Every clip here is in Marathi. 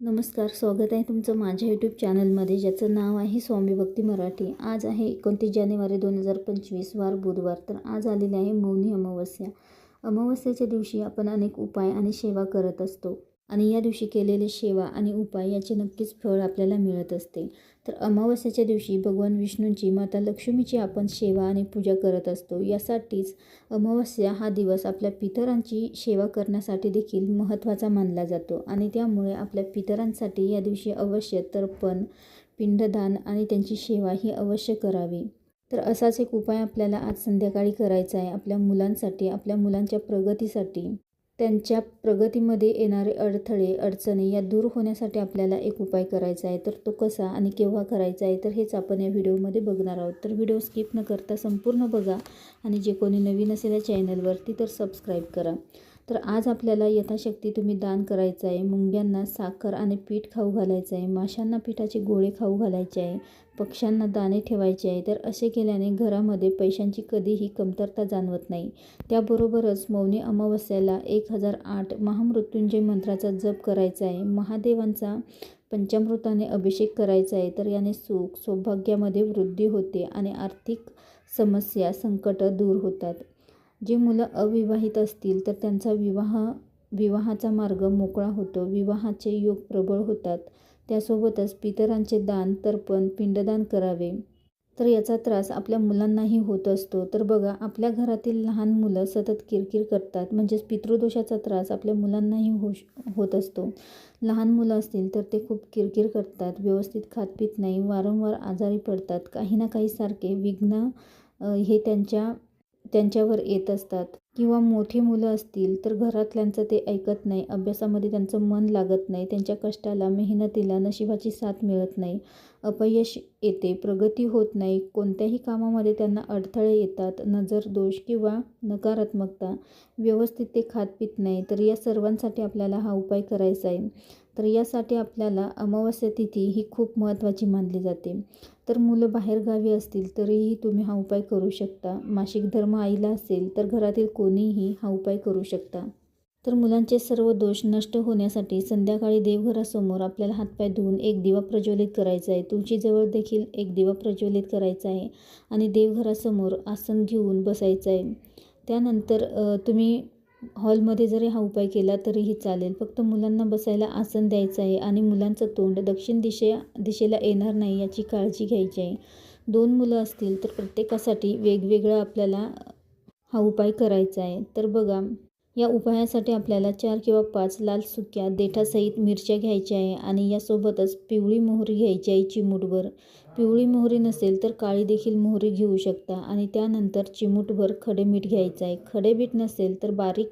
नमस्कार स्वागत आहे तुमचं माझ्या यूट्यूब चॅनलमध्ये ज्याचं नाव आहे स्वामी भक्ती मराठी. आज आहे एकोणतीस जानेवारी दोन हजार पंचवीस वार बुधवार. तर आज आलेली आहे मौनी अमावस्या. अमावस्याच्या दिवशी आपण अनेक उपाय आणि सेवा करत असतो. आणि या दिवशी केलेले सेवा आणि उपाय याचे नक्कीच फळ आपल्याला मिळत असते तर अमावस्याच्या दिवशी भगवान विष्णूंची माता लक्ष्मीची आपण सेवा आणि पूजा करत असतो. यासाठीच अमावस्या हा दिवस आपल्या पितरांची सेवा करण्यासाठी देखील महत्त्वाचा मानला जातो. आणि त्यामुळे आपल्या पितरांसाठी या दिवशी अवश्य तर्पण पिंडदान आणि त्यांची सेवा ही अवश्य करावी. तर असाच एक उपाय आपल्याला आज संध्याकाळी करायचा आहे. आपल्या मुलांसाठी आपल्या मुलांच्या प्रगतीसाठी. त्यांच्या प्रगतीमध्ये येणारे अडथळे अडचणी या दूर होण्यासाठी आपल्याला एक उपाय करायचा आहे. तर तो कसा आणि केव्हा करायचा आहे तर हेच आपण या व्हिडिओमध्ये बघणार आहोत. तर व्हिडिओ स्किप न करता संपूर्ण बघा आणि जे कोणी नवीन असेल या चॅनलवरती तर सबस्क्राईब करा. तर आज आपल्याला यथाशक्ती तुम्ही दान करायचं आहे. मुंग्यांना साखर आणि पीठ खाऊ घालायचं आहे. माशांना पिठाचे गोळे खाऊ घालायचे आहे. पक्ष्यांना दाणे ठेवायचे आहे. तर असे केल्याने घरामध्ये पैशांची कधीही कमतरता जाणवत नाही. त्याबरोबरच मौनी अमावस्याला एक हजार आठ महामृत्युंजय मंत्राचा जप करायचा आहे. महादेवांचा पंचामृताने अभिषेक करायचा आहे. तर याने सुख सौभाग्यामध्ये वृद्धी होते आणि आर्थिक समस्या संकट दूर होतात. जे मुलं अविवाहित असतील तर त्यांचा विवाह विवाहाचा मार्ग मोकळा होतो. विवाहाचे योग प्रबळ होतात. त्यासोबतच पितरांचे दान तर्पण पिंडदान करावे. तर याचा त्रास आपल्या मुलांनाही होत असतो. तर बघा आपल्या घरातील लहान मुलं सतत किरकिर करतात. म्हणजेच पितृदोषाचा त्रास आपल्या मुलांनाही हो होत असतो. लहान मुलं असतील तर ते खूप किरकिर करतात. व्यवस्थित खात पित नाही. वारंवार आजारी पडतात. काही ना काही सारखे विघ्न हे त्यांच्या त्यांच्यावर येत असतात. किंवा मोठी मुलं असतील तर घरातल्यांचं ते ऐकत नाही. अभ्यासामध्ये त्यांचं मन लागत नाही. त्यांच्या कष्टाला मेहनतीला नशिबाची साथ मिळत नाही. अपयश येते. प्रगती होत नाही. कोणत्याही कामामध्ये त्यांना अडथळे येतात. नजर दोष किंवा नकारात्मकता व्यवस्थित ते खात पित नाही. तर या सर्वांसाठी आपल्याला हा उपाय करायचा आहे. तर यासाठी आपल्याला अमावस्या तिथी ही खूप महत्त्वाची मानली जाते. तर मुलं बाहेरगावी असतील तरीही तुम्ही हा उपाय करू शकता. मासिक धर्म आईला असेल तर घरातील कोणीही हा उपाय करू शकता. तर मुलांचे सर्व दोष नष्ट होण्यासाठी संध्याकाळी देवघरासमोर आपल्याला हातपाय धुवून एक दिवा प्रज्वलित करायचा आहे. तुळशीजवळ देखील एक दिवा प्रज्वलित करायचा आहे आणि देवघरासमोर आसन घेऊन बसायचं आहे. त्यानंतर तुम्ही हॉलमध्ये जरी हा उपाय केला तरीही चालेल. फक्त मुलांना बसायला आसन द्यायचं आहे आणि मुलांचं तोंड दक्षिण दिशे दिशेला येणार नाही याची काळजी घ्यायची आहे. दोन मुलं असतील तर प्रत्येकासाठी वेगवेगळं आपल्याला हा उपाय करायचा आहे. तर बघा या उपायासाठी आपल्याला चार किंवा पाच लाल सुक्या देठासहित मिरच्या घ्यायच्या आहे आणि यासोबतच पिवळी मोहरी घ्यायची आहे चिमूटभर. पिवळी मोहरी नसेल तर काळी देखील मोहरी घेऊ शकता आणि त्यानंतर चिमूटभर खडे मीठ घ्यायचं आहे. खडे मीठ नसेल तर बारीक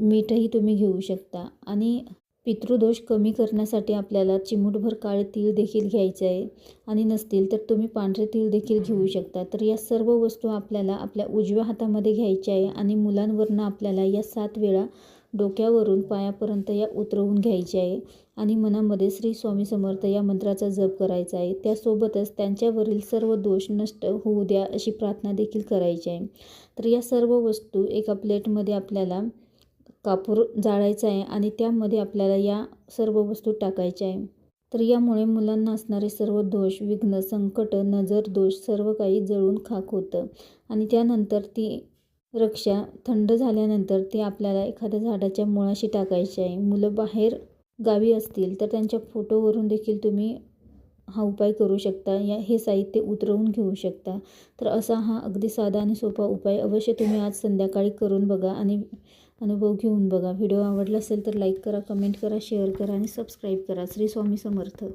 मीठही तुम्ही घेऊ शकता. आणि पितृदोष कमी करण्यासाठी आपल्याला चिमूटभर काळे तीळ देखील घ्यायचे आहे. आणि नसतील तर तुम्ही पांढरे तीळ देखील घेऊ शकता. तर या सर्व वस्तू आपल्याला आपल्या उजव्या हातामध्ये घ्यायच्या आहे आणि मुलांवरनं आपल्याला या सात वेळा डोक्यावरून पायापर्यंत या उतरवून घ्यायच्या आहे आणि मनामध्ये श्री स्वामी समर्थ या मंत्राचा जप करायचा आहे. त्यासोबतच त्यांच्यावरील सर्व दोष नष्ट होऊ द्या अशी प्रार्थना देखील करायची आहे. तर या सर्व वस्तू एका प्लेटमध्ये आपल्याला कापूर जाळायचा आहे आणि त्यामध्ये आपल्याला या सर्व वस्तू टाकायच्या आहे. तर यामुळे मुलांना असणारे सर्व दोष विघ्न संकट नजर दोष सर्व काही जळून खाक होतं आणि त्यानंतर ती रक्षा थंड झाल्यानंतर ते आपल्याला एखाद्या झाडाच्या मुळाशी टाकायचे आहे. मुलं बाहेर गावी असतील तर त्यांच्या फोटोवरून देखील तुम्ही हा उपाय करू शकता. या हे साहित्य उतरवून घेऊ शकता. तर असा हा अगदी साधा आणि सोपा उपाय अवश्य तुम्ही आज संध्याकाळी करून बघा आणि अनुभव घेऊन बघा. व्हिडिओ आवडला असेल तर लाईक करा कमेंट करा शेअर करा आणि सबस्क्राईब करा. श्री स्वामी समर्थ.